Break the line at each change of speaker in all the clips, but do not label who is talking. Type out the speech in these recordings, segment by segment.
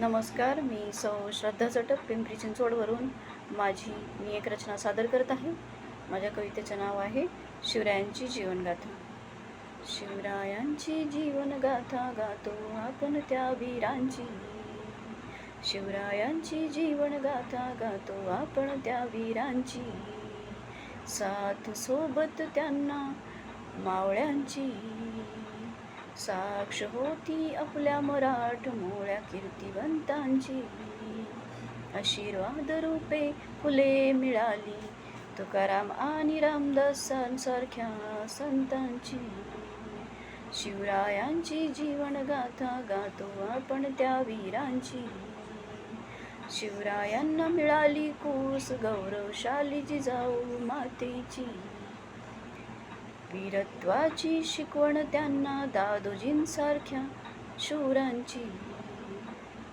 नमस्कार मी सौ श्रद्धा चटप पिंपरी चिंचवडवरून माझी मी एक रचना सादर करत आहे. माझ्या कवितेचं नाव आहे शिवरायांची जीवनगाथा. शिवरायांची जीवनगाथा गातो आपण त्या वीरांची. शिवरायांची जीवनगाथा गातो आपण त्या वीरांची. साथ सोबत त्यांना मावळ्यांची. साक्ष होती आपल्या मराठ मोळ्या कीर्तिवंतांची. आशीर्वाद रूपे फुले मिळाली. तुकाराम आणि रामदासांसारख्या संतांची. शिवरायांची जीवनगाथा गातो आपण त्या वीरांची. शिवरायांना मिळाली कूस गौरवशाली जिजाऊ मातेची. वीरत्वाची शिकवण त्यांना दादोजींसारख्या शूरांची.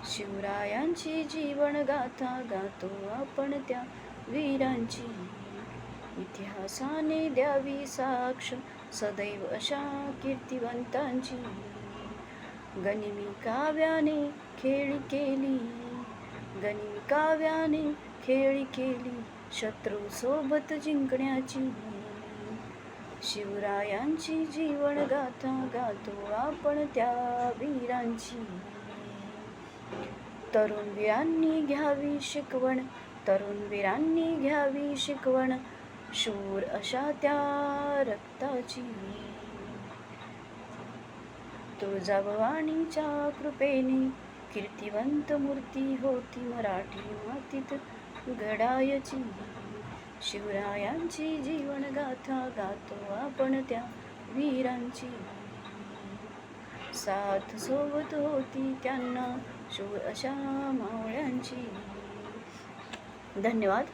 शिवरायांची जीवन गाथा गातो आपण त्या वीरांची. इतिहासाने द्यावी साक्ष सदैव अशा कीर्तिवंतांची. गनिमी काव्याने खेळी केली गनिमी काव्याने खेळी केली शत्रू सोबत जिंकण्याची. शिवरायांची जीवन गाथा गातो आपण त्या वीरांची. तरुण वीरांनी घ्यावी शिकवण तरुण वीरांनी घ्यावी शिकवण शूर अशा त्या रक्ताची. तुळजाभवानीच्या कृपेने कीर्तिवंत मूर्ती होती मराठी मातीत घडायची. शिवरायांची जीवनगाथा गातो आपण त्या वीरांची. साथ सोबत होती त्यांना शूर अशा मावळ्यांची. धन्यवाद.